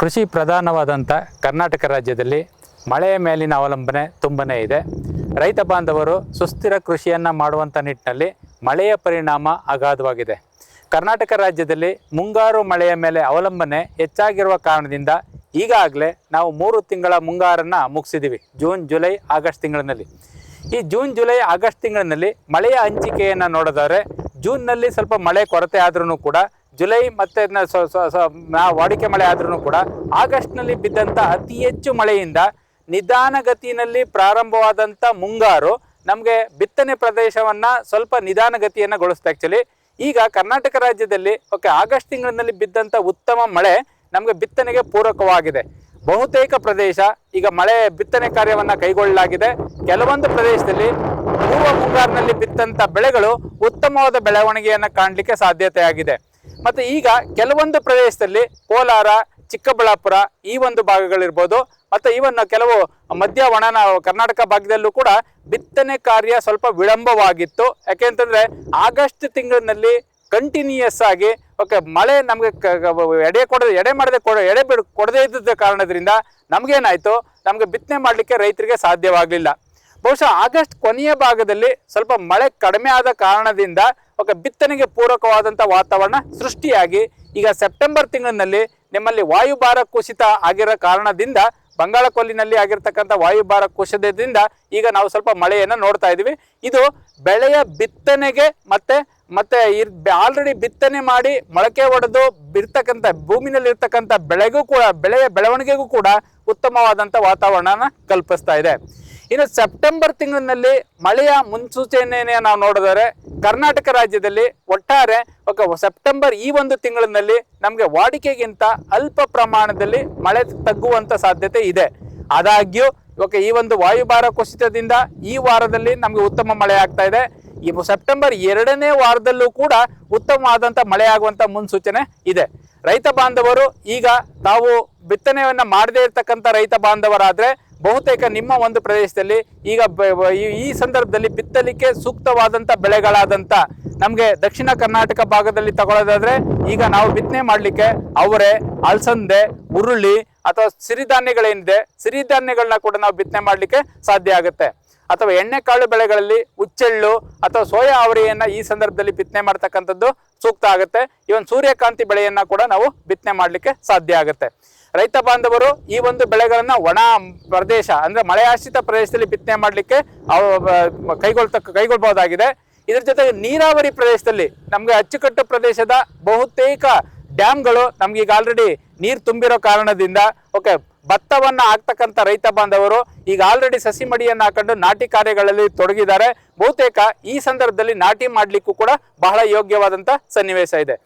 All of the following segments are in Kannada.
ಕೃಷಿ ಪ್ರಧಾನವಾದಂಥ ಕರ್ನಾಟಕ ರಾಜ್ಯದಲ್ಲಿ ಮಳೆಯ ಮೇಲಿನ ಅವಲಂಬನೆ ತುಂಬನೇ ಇದೆ. ರೈತ ಬಾಂಧವರು ಸುಸ್ಥಿರ ಕೃಷಿಯನ್ನು ಮಾಡುವಂಥ ನಿಟ್ಟಿನಲ್ಲಿ ಮಳೆಯ ಪರಿಣಾಮ ಅಗಾಧವಾಗಿದೆ. ಕರ್ನಾಟಕ ರಾಜ್ಯದಲ್ಲಿ ಮುಂಗಾರು ಮಳೆಯ ಮೇಲೆ ಅವಲಂಬನೆ ಹೆಚ್ಚಾಗಿರುವ ಕಾರಣದಿಂದ ಈಗಾಗಲೇ ನಾವು ಮೂರು ತಿಂಗಳ ಮುಂಗಾರನ್ನು ಮುಗಿಸಿದ್ದೀವಿ ಜೂನ್, ಜುಲೈ, ಆಗಸ್ಟ್ ತಿಂಗಳಿನಲ್ಲಿ. ಈ ಜೂನ್, ಜುಲೈ, ಆಗಸ್ಟ್ ತಿಂಗಳಿನಲ್ಲಿ ಮಳೆಯ ಹಂಚಿಕೆಯನ್ನು ನೋಡಿದರೆ ಜೂನ್ನಲ್ಲಿ ಸ್ವಲ್ಪ ಮಳೆ ಕೊರತೆ ಆದ್ರೂ ಕೂಡ ಜುಲೈ ಮತ್ತೆ ವಾಡಿಕೆ ಮಳೆ ಆದ್ರೂ ಕೂಡ ಆಗಸ್ಟ್ನಲ್ಲಿ ಬಿದ್ದಂಥ ಅತಿ ಹೆಚ್ಚು ಮಳೆಯಿಂದ ನಿಧಾನಗತಿಯಲ್ಲಿ ಪ್ರಾರಂಭವಾದಂಥ ಮುಂಗಾರು ನಮಗೆ ಬಿತ್ತನೆ ಪ್ರದೇಶವನ್ನ ಸ್ವಲ್ಪ ನಿಧಾನಗತಿಯನ್ನು ಗೊಳಿಸ್ತಾ ಆ್ಯಕ್ಚುಲಿ ಈಗ ಕರ್ನಾಟಕ ರಾಜ್ಯದಲ್ಲಿ ಓಕೆ ಆಗಸ್ಟ್ ತಿಂಗಳಿನಲ್ಲಿ ಬಿದ್ದಂಥ ಉತ್ತಮ ಮಳೆ ನಮಗೆ ಬಿತ್ತನೆಗೆ ಪೂರಕವಾಗಿದೆ. ಬಹುತೇಕ ಪ್ರದೇಶ ಈಗ ಮಳೆ ಬಿತ್ತನೆ ಕಾರ್ಯವನ್ನ ಕೈಗೊಳ್ಳಲಾಗಿದೆ. ಕೆಲವೊಂದು ಪ್ರದೇಶದಲ್ಲಿ ಪೂರ್ವ ಮುಂಗಾರಿನಲ್ಲಿ ಬಿತ್ತಂತ ಬೆಳೆಗಳು ಉತ್ತಮವಾದ ಬೆಳವಣಿಗೆಯನ್ನು ಕಾಣಲಿಕ್ಕೆ ಸಾಧ್ಯತೆ ಆಗಿದೆ ಮತ್ತೆ ಈಗ ಕೆಲವೊಂದು ಪ್ರದೇಶದಲ್ಲಿ ಕೋಲಾರ, ಚಿಕ್ಕಬಳ್ಳಾಪುರ ಈ ಒಂದು ಭಾಗಗಳಿರ್ಬೋದು. ಮತ್ತೆ ಇವನ್ ಕೆಲವು ಮಧ್ಯ ಒಣನ ಕರ್ನಾಟಕ ಭಾಗದಲ್ಲೂ ಕೂಡ ಬಿತ್ತನೆ ಕಾರ್ಯ ಸ್ವಲ್ಪ ವಿಳಂಬವಾಗಿತ್ತು. ಯಾಕೆಂತಂದ್ರೆ ಆಗಸ್ಟ್ ತಿಂಗಳಿನಲ್ಲಿ ಕಂಟಿನ್ಯೂಯಸ್ ಆಗಿ ಓಕೆ ಮಳೆ ನಮಗೆ ಎಡೆ ಕೊಡದೆ, ಎಡೆ ಮಾಡದೆ ಕೊಡ, ಎಡೆ ಬಿಡ, ಕೊಡದೇ ಇದ್ದ ಕಾರಣದಿಂದ ನಮಗೇನಾಯಿತು? ನಮಗೆ ಬಿತ್ತನೆ ಮಾಡಲಿಕ್ಕೆ ರೈತರಿಗೆ ಸಾಧ್ಯವಾಗಲಿಲ್ಲ. ಬಹುಶಃ ಆಗಸ್ಟ್ ಕೊನೆಯ ಭಾಗದಲ್ಲಿ ಸ್ವಲ್ಪ ಮಳೆ ಕಡಿಮೆ ಆದ ಕಾರಣದಿಂದ ಓಕೆ ಬಿತ್ತನೆಗೆ ಪೂರಕವಾದಂಥ ವಾತಾವರಣ ಸೃಷ್ಟಿಯಾಗಿ, ಈಗ ಸೆಪ್ಟೆಂಬರ್ ತಿಂಗಳಿನಲ್ಲಿ ನಿಮ್ಮಲ್ಲಿ ವಾಯುಭಾರ ಕುಸಿತ ಆಗಿರೋ ಕಾರಣದಿಂದ ಬಂಗಾಳ ಕೊಲ್ಲಿನಲ್ಲಿ ಆಗಿರ್ತಕ್ಕಂಥ ವಾಯುಭಾರ ಕುಸಿತದಿಂದ ಈಗ ನಾವು ಸ್ವಲ್ಪ ಮಳೆಯನ್ನು ನೋಡ್ತಾ ಇದ್ದೀವಿ. ಇದು ಬೆಳೆಯ ಬಿತ್ತನೆಗೆ ಮತ್ತೆ ಮತ್ತೆ ಆಲ್ರೆಡಿ ಬಿತ್ತನೆ ಮಾಡಿ ಮೊಳಕೆ ಒಡೆದು ಬಿರ್ತಕ್ಕಂಥ ಭೂಮಿನಲ್ಲಿ ಇರ್ತಕ್ಕಂಥ ಬೆಳೆಗೂ ಕೂಡ, ಬೆಳೆಯ ಬೆಳವಣಿಗೆಗೂ ಕೂಡ ಉತ್ತಮವಾದಂಥ ವಾತಾವರಣನ ಕಲ್ಪಿಸ್ತಾ ಇದೆ. ಇನ್ನು ಸೆಪ್ಟೆಂಬರ್ ತಿಂಗಳಿನಲ್ಲಿ ಮಳೆಯ ಮುನ್ಸೂಚನೆಯನ್ನೇ ನಾವು ನೋಡಿದರೆ ಕರ್ನಾಟಕ ರಾಜ್ಯದಲ್ಲಿ ಒಟ್ಟಾರೆ ಸೆಪ್ಟೆಂಬರ್ ಈ ಒಂದು ತಿಂಗಳಿನಲ್ಲಿ ನಮಗೆ ವಾಡಿಕೆಗಿಂತ ಅಲ್ಪ ಪ್ರಮಾಣದಲ್ಲಿ ಮಳೆ ತಗ್ಗುವಂಥ ಸಾಧ್ಯತೆ ಇದೆ. ಆದಾಗ್ಯೂ ಓಕೆ, ಈ ಒಂದು ವಾಯುಭಾರ ಕುಸಿತದಿಂದ ಈ ವಾರದಲ್ಲಿ ನಮಗೆ ಉತ್ತಮ ಮಳೆ ಆಗ್ತಾ ಇದೆ. ಈ ಸೆಪ್ಟೆಂಬರ್ ಎರಡನೇ ವಾರದಲ್ಲೂ ಕೂಡ ಉತ್ತಮವಾದಂಥ ಮಳೆ ಆಗುವಂತ ಮುನ್ಸೂಚನೆ ಇದೆ. ರೈತ ಬಾಂಧವರು, ಈಗ ತಾವು ಬಿತ್ತನೆಯನ್ನು ಮಾಡದೇ ಇರತಕ್ಕಂಥ ರೈತ ಬಾಂಧವರಾದರೆ ಬಹುತೇಕ ನಿಮ್ಮ ಒಂದು ಪ್ರದೇಶದಲ್ಲಿ ಈಗ ಈ ಸಂದರ್ಭದಲ್ಲಿ ಬಿತ್ತಲಿಕ್ಕೆ ಸೂಕ್ತವಾದಂಥ ಬೆಳೆಗಳಾದಂಥ ನಮಗೆ ದಕ್ಷಿಣ ಕರ್ನಾಟಕ ಭಾಗದಲ್ಲಿ ತಗೊಳ್ಳೋದಾದರೆ ಈಗ ನಾವು ಬಿತ್ತನೆ ಮಾಡಲಿಕ್ಕೆ ಅವರೆ, ಅಲಸಂದೆ, ಉರುಳಿ ಅಥವಾ ಸಿರಿಧಾನ್ಯಗಳೇನಿದೆ, ಸಿರಿಧಾನ್ಯಗಳನ್ನ ಕೂಡ ನಾವು ಬಿತ್ತನೆ ಮಾಡಲಿಕ್ಕೆ ಸಾಧ್ಯ ಆಗುತ್ತೆ. ಅಥವಾ ಎಣ್ಣೆಕಾಳು ಬೆಳೆಗಳಲ್ಲಿ ಉಚ್ಚೆಳ್ಳು ಅಥವಾ ಸೋಯಾ ಅವರಿಯನ್ನ ಈ ಸಂದರ್ಭದಲ್ಲಿ ಬಿತ್ತನೆ ಮಾಡ್ತಕ್ಕಂಥದ್ದು ಸೂಕ್ತ ಆಗುತ್ತೆ. ಇವನ್ ಸೂರ್ಯಕಾಂತಿ ಬೆಳೆಯನ್ನ ಕೂಡ ನಾವು ಬಿತ್ತನೆ ಮಾಡಲಿಕ್ಕೆ ಸಾಧ್ಯ ಆಗುತ್ತೆ. ರೈತ ಬಾಂಧವರು ಈ ಒಂದು ಬೆಳೆಗಳನ್ನ ಒಣ ಪ್ರದೇಶ ಅಂದ್ರೆ ಮಳೆಯಾಶ್ರಿತ ಪ್ರದೇಶದಲ್ಲಿ ಬಿತ್ತನೆ ಮಾಡಲಿಕ್ಕೆ ಕೈಗೊಳ್ತಕ್ಕ, ಕೈಗೊಳ್ಬಹುದಾಗಿದೆ. ಇದ್ರ ಜೊತೆಗೆ ನೀರಾವರಿ ಪ್ರದೇಶದಲ್ಲಿ ನಮಗೆ ಅಚ್ಚುಕಟ್ಟು ಪ್ರದೇಶದ ಬಹುತೇಕ ಡ್ಯಾಮ್ಗಳು ನಮ್ಗೆ ಈಗ ಆಲ್ರೆಡಿ ನೀರು ತುಂಬಿರೋ ಕಾರಣದಿಂದ ಓಕೆ ಭತ್ತವನ್ನ ಹಾಕ್ತಕ್ಕಂಥ ರೈತ ಬಾಂಧವರು ಈಗ ಆಲ್ರೆಡಿ ಸಸಿ ಮಡಿಯನ್ನು ಹಾಕೊಂಡು ನಾಟಿ ಕಾರ್ಯಗಳಲ್ಲಿ ತೊಡಗಿದ್ದಾರೆ. ಬಹುತೇಕ ಈ ಸಂದರ್ಭದಲ್ಲಿ ನಾಟಿ ಮಾಡಲಿಕ್ಕೂ ಕೂಡ ಬಹಳ ಯೋಗ್ಯವಾದಂಥ ಸನ್ನಿವೇಶ ಇದೆ.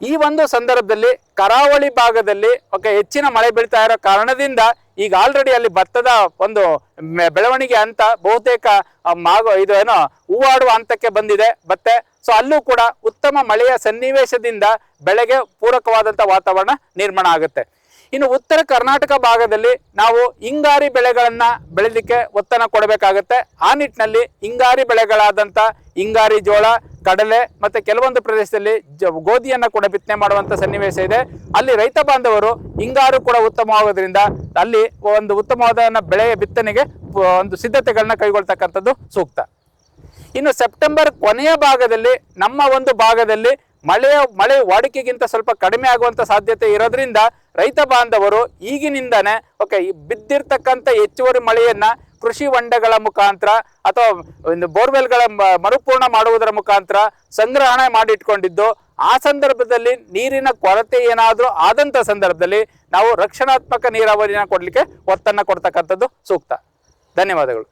ಈ ಒಂದು ಸಂದರ್ಭದಲ್ಲಿ ಕರಾವಳಿ ಭಾಗದಲ್ಲಿ ಓಕೆ ಹೆಚ್ಚಿನ ಮಳೆ ಬೀಳ್ತಾ ಇರೋ ಕಾರಣದಿಂದ ಈಗ ಆಲ್ರೆಡಿ ಅಲ್ಲಿ ಭತ್ತದ ಒಂದು ಬೆಳವಣಿಗೆ ಅಂತ ಬಹುತೇಕ ಮಾಗೋ, ಇದು ಏನೋ ಹೂವಾಡುವ ಹಂತಕ್ಕೆ ಬಂದಿದೆ ಮತ್ತೆ ಸೊ ಅಲ್ಲೂ ಕೂಡ ಉತ್ತಮ ಮಳೆಯ ಸನ್ನಿವೇಶದಿಂದ ಬೆಳೆಗೆ ಪೂರಕವಾದಂಥ ವಾತಾವರಣ ನಿರ್ಮಾಣ ಆಗುತ್ತೆ. ಇನ್ನು ಉತ್ತರ ಕರ್ನಾಟಕ ಭಾಗದಲ್ಲಿ ನಾವು ಹಿಂಗಾರಿ ಬೆಳೆಗಳನ್ನು ಬೆಳೆದಿಕ್ಕೆ ಒತ್ತನ್ನು ಕೊಡಬೇಕಾಗತ್ತೆ. ಆ ನಿಟ್ಟಿನಲ್ಲಿ ಹಿಂಗಾರಿ ಬೆಳೆಗಳಾದಂಥ ಹಿಂಗಾರಿ ಜೋಳ, ಕಡಲೆ ಮತ್ತೆ ಕೆಲವೊಂದು ಪ್ರದೇಶದಲ್ಲಿ ಜ ಗೋಧಿಯನ್ನು ಕೂಡ ಬಿತ್ತನೆ ಮಾಡುವಂತ ಸನ್ನಿವೇಶ ಇದೆ. ಅಲ್ಲಿ ರೈತ ಬಾಂಧವರು ಹಿಂಗಾರು ಕೂಡ ಉತ್ತಮವಾಗೋದ್ರಿಂದ ಅಲ್ಲಿ ಒಂದು ಉತ್ತಮವಾದ ಬೆಳೆಯ ಬಿತ್ತನೆಗೆ ಒಂದು ಸಿದ್ಧತೆಗಳನ್ನ ಕೈಗೊಳ್ತಕ್ಕಂಥದ್ದು ಸೂಕ್ತ. ಇನ್ನು ಸೆಪ್ಟೆಂಬರ್ ಕೊನೆಯ ಭಾಗದಲ್ಲಿ ನಮ್ಮ ಒಂದು ಭಾಗದಲ್ಲಿ ಮಳೆಯ ಮಳೆ ವಾಡಿಕೆಗಿಂತ ಸ್ವಲ್ಪ ಕಡಿಮೆ ಆಗುವಂತ ಸಾಧ್ಯತೆ ಇರೋದ್ರಿಂದ ರೈತ ಬಾಂಧವರು ಈಗಿನಿಂದನೇ ಓಕೆ ಬಿದ್ದಿರ್ತಕ್ಕಂಥ ಹೆಚ್ಚುವರಿ ಮಳೆಯನ್ನ ಕೃಷಿ ಹೊಂಡಗಳ ಮುಖಾಂತರ ಅಥವಾ ಒಂದು ಬೋರ್ವೆಲ್ಗಳ ಮರುಪೂರ್ಣ ಮಾಡುವುದರ ಮುಖಾಂತರ ಸಂಗ್ರಹಣೆ ಮಾಡಿಟ್ಕೊಂಡಿದ್ದು, ಆ ಸಂದರ್ಭದಲ್ಲಿ ನೀರಿನ ಕೊರತೆ ಏನಾದರೂ ಆದಂಥ ಸಂದರ್ಭದಲ್ಲಿ ನಾವು ರಕ್ಷಣಾತ್ಮಕ ನೀರಾವರಿನ ಕೊಡಲಿಕ್ಕೆ ಒತ್ತನ್ನು ಕೊಡ್ತಕ್ಕಂಥದ್ದು ಸೂಕ್ತ. ಧನ್ಯವಾದಗಳು.